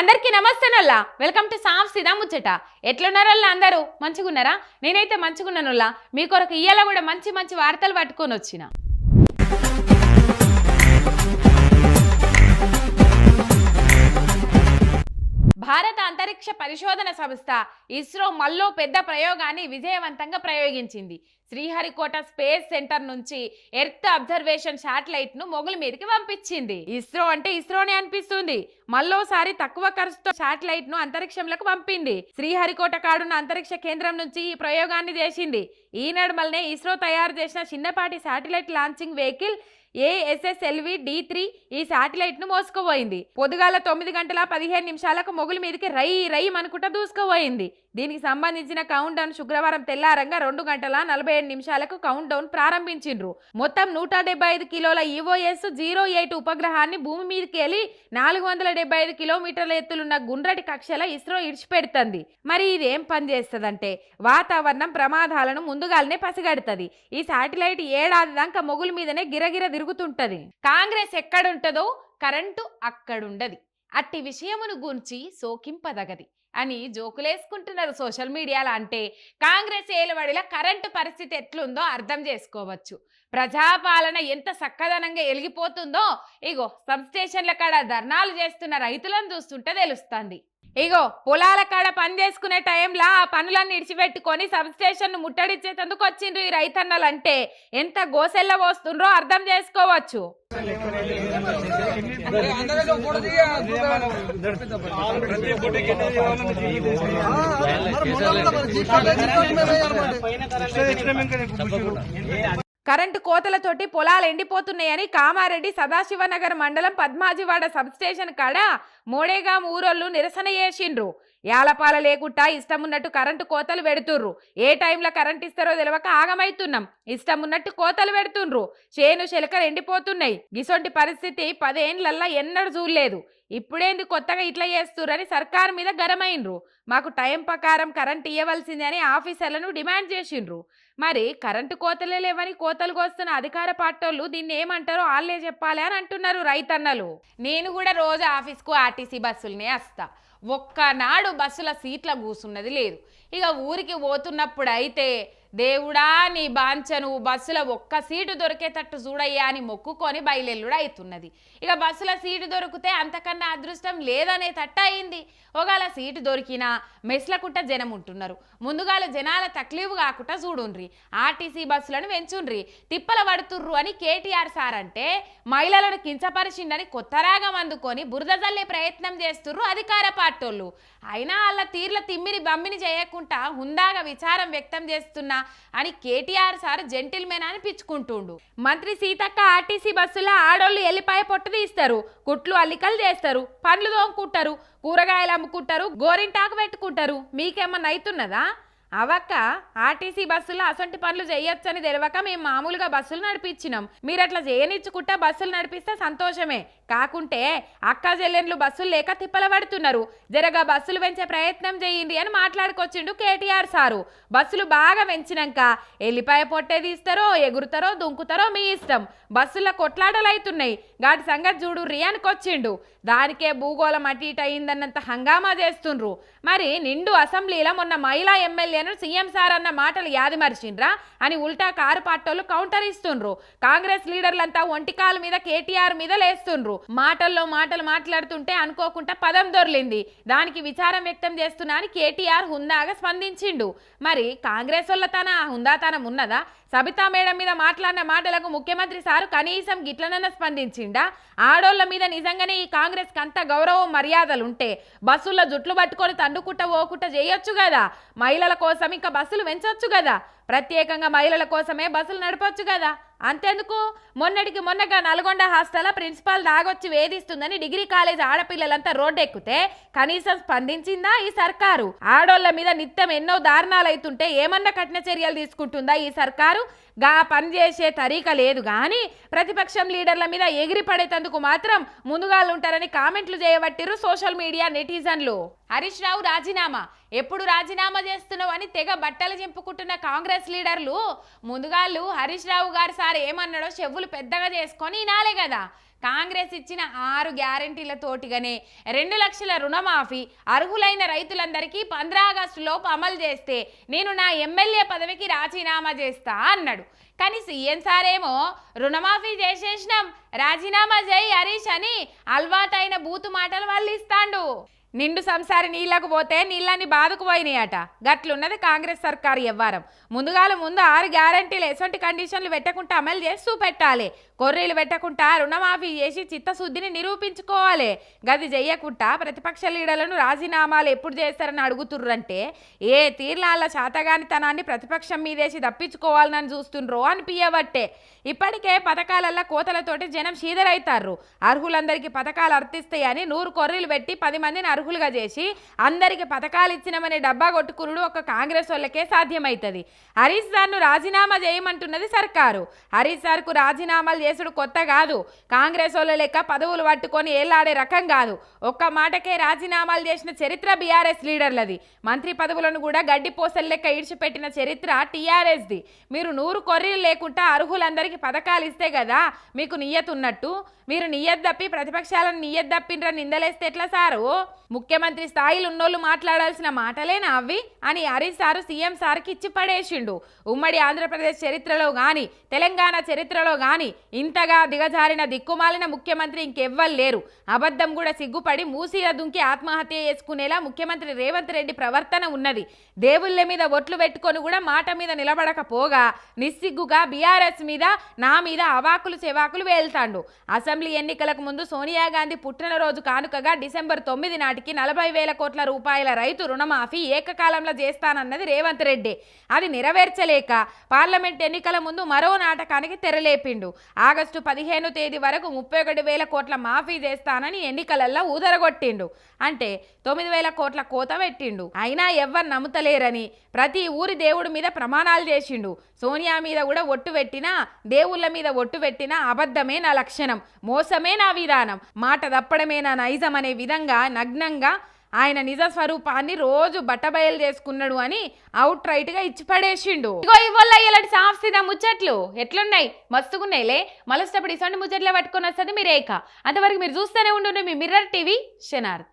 అందరికీ నమస్తే నల్లా వెల్కమ్ టు సాఫ్ సిదా ముచ్చట. ఎట్లున్నారల్లా అందరూ? మంచిగున్నారా? నేనైతే మంచిగున్నానుల్లా మీ కొరకు ఇయ్యాల కూడా మంచి మంచి వార్తలు పట్టుకొని వచ్చిన. భారత అంతరిక్ష పరిశోధన సంస్థ ఇస్రో మల్లో పెద్ద ప్రయోగాన్ని విజయవంతంగా ప్రయోగించింది. శ్రీహరికోట స్పేస్ సెంటర్ నుంచి ఎర్త్ అబ్జర్వేషన్ శాటిలైట్ను మొగుల మీదకి పంపించింది. ఇస్రో అంటే ఇస్రోనే అనిపిస్తుంది. మళ్ళోసారి తక్కువ ఖర్చుతో శాటిలైట్ను అంతరిక్షంలోకి పంపింది. శ్రీహరికోట కాడున్న అంతరిక్ష కేంద్రం నుంచి ఈ ప్రయోగాన్ని చేసింది. ఈ నడుమల్నే ఇస్రో తయారు చేసిన చిన్నపాటి satellite launching vehicle ASSLV D three ఈ శాటిలైట్ను మోసుకుపోయింది పొద్దుగాల తొమ్మిది గంటల పదిహేను నిమిషాలకు మొగుల మీదకి రై రై అనుకుంటా దూసుకుపోయింది. దీనికి సంబంధించిన కౌంట్ డౌన్ శుక్రవారం తెల్లారంగా రెండు గంటల నలభై ఏడు నిమిషాలకు కౌంట్ డౌన్ ప్రారంభించిండ్రు. మొత్తం నూట డెబ్బై ఐదు కిలోల ఈఓఎస్ జీరో ఎయిట్ ఉపగ్రహాన్ని భూమి మీదకి వెళ్ళి నాలుగు వందల డెబ్బై ఐదు కిలోమీటర్ల ఎత్తులున్న గుండ్రటి కక్షల ఇస్రో ఇడిచిపెడుతుంది. మరి ఇది ఏం పనిచేస్తుందంటే వాతావరణం ప్రమాదాలను ముందుగానే పసిగడుతుంది. ఈ శాటిలైట్ ఏడాది దాకా మొగుల మీదనే గిరగిర తిరుగుతుంటది. కాంగ్రెస్ ఎక్కడుంటదో కరెంటు అక్కడుండది. అట్టి విషయమును గురించి సోకింపదగది అని జోకులేసుకుంటున్నారు సోషల్ మీడియాలో అంటే కాంగ్రెస్ ఏలుబడిలో కరెంటు పరిస్థితి ఎట్లుందో అర్థం చేసుకోవచ్చు. ప్రజాపాలన ఎంత చక్కదనంగా ఎలిగిపోతుందో ఇగో సబ్ స్టేషన్ల కాడ ధర్నాలు చేస్తున్న రైతులను చూస్తుంటే తెలుస్తుంది. ఇగో పొలాల కాడ పని చేసుకునే టైంలో ఆ పనులన్నీ ఇడిచిపెట్టుకొని సబ్ ముట్టడిచ్చేటందుకు వచ్చిండ్రు ఈ రైతన్నలు అంటే ఎంత గోసెల్ల పోస్తుండ్రో అర్థం చేసుకోవచ్చు. కరెంటు కోతలతోటి పొలాలు ఎండిపోతున్నాయని కామారెడ్డి సదాశివనగర్ మండలం పద్మాజివాడ సబ్స్టేషన్ కాడ మోడేగాం ఊరోళ్ళు నిరసన చేసిండ్రు. యాలపాల లేకుండా ఇష్టం ఉన్నట్టు కరెంటు కోతలు పెడుతుర్రు. ఏ టైంలో కరెంట్ ఇస్తారో తెలియక ఆగమైతున్నాం. ఇష్టం ఉన్నట్టు కోతలు పెడుతుండ్రు చేను శిలకలు ఎండిపోతున్నాయి. గిసొంటి పరిస్థితి పదేండ్లల్లా ఎన్నడూ చూడలేదు. ఇప్పుడేంది కొత్తగా ఇట్లా చేస్తురని సర్కార్ మీద గరమైండ్రు మాకు టైం ప్రకారం కరెంట్ ఇవ్వవలసిందని ఆఫీసర్లను డిమాండ్ చేసిండ్రు. మరి కరెంటు కోతలే లేవని కోతలు కోస్తున్న అధికార పార్టోళ్ళు దీన్ని ఏమంటారో వాళ్ళే చెప్పాలి అని అంటున్నారు రైతన్నలు. నేను కూడా రోజు ఆఫీస్కు ఆర్టీసీ బస్సులనే వస్తా. ఒక్కనాడు బస్సుల సీట్ల కూసున్నది లేదు. ఇక ఊరికి పోతున్నప్పుడు అయితే దేవుడా నీ బాంచను బస్సులో ఒక్క సీటు దొరికేటట్టు చూడయ్యా అని మొక్కుకొని బయలెల్లుడు అవుతున్నది ఇక బస్సుల సీటు దొరికితే అంతకన్నా అదృష్టం లేదనే తట్ట అయింది. ఒకవేళ సీటు దొరికినా మెస్లకుట్ట జనం ఉంటున్నారు ముందుగాల జనాల తక్లీఫ్ కాకుండా చూడుండ్రి. ఆర్టీసీ బస్సులను వెంచుండ్రి. తిప్పల పడుతుర్రు అని కేటీఆర్ సార్ అంటే మహిళలను కించపరిచిండని కొత్త రాగం అందుకొని బురద జల్లే ప్రయత్నం చేస్తుర్రు అధికార పార్టోళ్ళు అయినా వాళ్ళ తీర్ల తిమ్మిని బమ్మిని చేయకుండా హుందాగా విచారం వ్యక్తం చేస్తున్నా అని కేటీఆర్ సార్ జెంటిల్మెన్ అని పిచ్చుకుంటుండు మంత్రి సీతక్క ఆర్టీసీ బస్సులో ఆడోళ్ళు ఎల్లిపాయ పొట్టు తీస్తారు కుట్లు అల్లికలు చేస్తారు పండ్లు తోముకుంటారు కూరగాయలు అమ్ముకుంటారు గోరింటాకు పెట్టుకుంటారు. మీకేమన్నా అవుతున్నదా అవక్క ఆర్టీసీ బస్సులో అసొంటి పనులు చేయొచ్చని తెలియక మేము మామూలుగా బస్సులు నడిపించినాం. మీరు అట్లా చేయనిచ్చుకుంటా బస్సులు నడిపిస్తే సంతోషమే. కాకుంటే అక్క చెల్లెండ్లు బస్సులు లేక తిప్పల పడుతున్నారు జరగా బస్సులు పెంచే ప్రయత్నం చేయండి అని మాట్లాడుకొచ్చిండు కేటీఆర్ సారు. బస్సులు బాగా పెంచినాక ఎల్లిపాయ పొట్టే తీస్తారో ఎగురుతారో దుంకుతారో మీ ఇష్టం. బస్సుల కొట్లాటలు అవుతున్నాయి గాటి సంగతి చూడు రియానికొచ్చిండు దానికే భూగోళం అటు ఇటు అయిందన్నంత హంగామా చేస్తుండ్రు. మరి నిండు అసెంబ్లీలో మొన్న మహిళా ఎమ్మెల్యేను సీఎం సార్ అన్న మాటలు యాది మరిచిండ్రా అని ఉల్టా కారు పార్టోళ్ళు కౌంటర్ ఇస్తుండ్రు. కాంగ్రెస్ లీడర్లంతా ఒంటికాల మీద కేటీఆర్ మీద లేస్తుండ్రు. మాటల్లో మాటలు మాట్లాడుతుంటే అనుకోకుండా పదం దొర్లింది. దానికి విచారం వ్యక్తం చేస్తున్నా అని కేటీఆర్ హుందాగా స్పందించిండు. మరి కాంగ్రెస్ వాళ్ళ తన హుందాతనం ఉన్నదా? సబితా మేడం మీద మాట్లాడిన మాటలకు ముఖ్యమంత్రి సారు కనీసం గిట్లనన్న స్పందించిండా? ఆడోళ్ళ మీద నిజంగానే ఈ కాంగ్రెస్ అంత గౌరవం మర్యాదలు ఉంటే బస్సుల్లో జుట్లు పట్టుకొని తండుకుంట ఓకుట్ట చేయొచ్చు కదా? మహిళల కోసం ఇంకా బస్సులు పెంచొచ్చు కదా? ప్రత్యేకంగా మహిళల కోసమే బస్సులు నడపొచ్చు కదా? అంతెందుకు? మొన్నటికి మొన్నగా నల్గొండ హాస్టల్ ప్రిన్సిపాల్ దాగొచ్చి వేధిస్తుందని డిగ్రీ కాలేజ్ ఆడపిల్లలంతా రోడ్డు ఎక్కితే కనీసం స్పందించిందా ఈ సర్కారు? ఆడోళ్ళ మీద నిత్యం ఎన్నో దారుణాలు అవుతుంటే ఏమన్నా కఠిన చర్యలు తీసుకుంటుందా ఈ సర్కారు? గా పని చేసే తరీక లేదు. కానీ ప్రతిపక్షం లీడర్ల మీద ఎగిరి పడేటందుకు మాత్రం ముందుగాలుంటారని కామెంట్లు చేయబట్టిరు సోషల్ మీడియా నెటిజన్లు. హరీష్ రావు రాజీనామా. ఎప్పుడు రాజీనామా చేస్తున్నావు అని తెగ బట్టలు చింపుకుంటున్న కాంగ్రెస్ లీడర్లు ముందుగాళ్ళు హరీష్ రావు గారు సార్ ఏమన్నాడో చెవులు పెద్దగా చేసుకొని వినాలే కదా. కాంగ్రెస్ ఇచ్చిన ఆరు గ్యారంటీల తోటిగానే రెండు లక్షల రుణమాఫీ అర్హులైన రైతులందరికీ పంద్రా ఆగస్టు లోపు అమలు చేస్తే నేను నా ఎమ్మెల్యే పదవికి రాజీనామా చేస్తా అన్నాడు. కానీ సీఎం సారేమో ఏమో రుణమాఫీ చేసేసినాం రాజీనామా చేయి హరీష్ అని అలవాటైన బూతు మాటలు వాళ్ళు ఇస్తాండు నిండు సంసారి నీళ్ళకు పోతే నీళ్ళని బాధకు పోయినాయట. గట్లున్నది కాంగ్రెస్ సర్కారు ఎవ్వారం. ముందుగాల ముందు ఆరు గ్యారంటీలు ఎటువంటి కండిషన్లు పెట్టకుండా అమలు చేస్తూ పెట్టాలి కొర్రీలు పెట్టకుండా రుణమాఫీ చేసి చిత్తశుద్ధిని నిరూపించుకోవాలి. గది చెయ్యకుండా ప్రతిపక్ష లీడర్లను రాజీనామాలు ఎప్పుడు చేస్తారని అడుగుతుర్రంటే ఏ తీర్లాల శాతగానితనాన్ని ప్రతిపక్షం మీదేసి తప్పించుకోవాలని చూస్తుండ్రో అనిపించబట్టే ఇప్పటికే పథకాలల్లో కోతలతోటి జనం షీదరైతారు అర్హులందరికీ పథకాలు అర్థిస్తాయని నూరు కొర్రీలు పెట్టి పది మందిని అర్హులుగా చేసి అందరికి పథకాలు ఇచ్చినామనే డబ్బా కొట్టుకున్నాడు ఒక కాంగ్రెస్ వాళ్ళకే సాధ్యమవుతుంది హరీష్ సార్ను రాజీనామా చేయమంటున్నది సర్కారు. హరీష్ సార్కు రాజీనామాలు చేసుడు కొత్త కాదు. కాంగ్రెస్ వాళ్ళ లెక్క పదవులు పట్టుకొని ఏలాడే రకం కాదు. ఒక్క మాటకే రాజీనామాలు చేసిన చరిత్ర బీఆర్ఎస్ లీడర్లది. మంత్రి పదవులను కూడా గడ్డిపోసల లెక్క ఈడ్చిపెట్టిన చరిత్ర టీఆర్ఎస్ది. మీరు నూరు కొర్రీలు లేకుండా అర్హులందరికీ పథకాలు ఇస్తే కదా మీకు నియ్యత ఉన్నట్టు మీరు నియ్యత్ తప్పి ప్రతిపక్షాలను నియ్యత్ తప్పిండ్రని నిందలేస్తే ఎట్లా సారు? ముఖ్యమంత్రి స్థాయిలో ఉన్నోళ్ళు మాట్లాడాల్సిన మాటలేనా అవి? అని హరీష్ సారు సీఎం సార్కి ఇచ్చి పడేసిండు. ఉమ్మడి ఆంధ్రప్రదేశ్ చరిత్రలో కానీ తెలంగాణ చరిత్రలో కానీ ఇంతగా దిగజారిన దిక్కుమాలిన ముఖ్యమంత్రి ఇంకెవ్వరు లేరు. అబద్ధం కూడా సిగ్గుపడి మూసీల దుంకి ఆత్మహత్య చేసుకునేలా ముఖ్యమంత్రి రేవంత్ రెడ్డి ప్రవర్తన ఉన్నది. దేవుళ్ళ మీద ఒట్లు పెట్టుకొని కూడా మాట మీద నిలబడకపోగా నిస్సిగ్గుగా బీఆర్ఎస్ మీద నా మీద అవాకులు చెవాకులు వేల్తాండు. అసెంబ్లీ ఎన్నికలకు ముందు సోనియా గాంధీ పుట్టినరోజు కానుకగా డిసెంబర్ తొమ్మిది నాటి ఇప్పటికీ నలభై వేల కోట్ల రూపాయల రైతు రుణమాఫీ ఏకకాలంలో చేస్తానన్నది రేవంత్ రెడ్డి. అది నెరవేర్చలేక పార్లమెంట్ ఎన్నికల ముందు మరో నాటకానికి తెరలేపిండు. ఆగస్టు పదిహేను తేదీ వరకు ముప్పై ఒకటి వేల కోట్ల మాఫీ చేస్తానని ఎన్నికలల్లో ఊదరగొట్టిండు. అంటే తొమ్మిది వేల కోట్ల కోత పెట్టిండు. అయినా ఎవ్వరు నమ్ముతలేరని ప్రతి ఊరి దేవుడి మీద ప్రమాణాలు చేసిండు. సోనియా మీద కూడా ఒట్టు పెట్టినా దేవుళ్ళ మీద ఒట్టు పెట్టినా అబద్ధమే నా లక్షణం. మోసమే నా విధానం. మాట తప్పడమే నా నైజం అనే విధంగా నగ్నంగా ఆయన నిజ స్వరూపాన్ని రోజు బట్టబయలు చేసుకున్నాడు అని అవుట్ రైట్గా ఇచ్చి పడేసిండు ఇగో ఇవ్వల్ల ఇలాంటి సాఫ్ సీదా ముచ్చట్లు? ఎట్లున్నాయి? మస్తుగున్నాయిలే. మలస్తప్పుడు ఇసండి ముచ్చట్లే పట్టుకొని వస్తుంది మీ రేఖ అంతవరకు మీరు చూస్తూనే ఉండు మీ మిర్రర్ టీవీ షనార్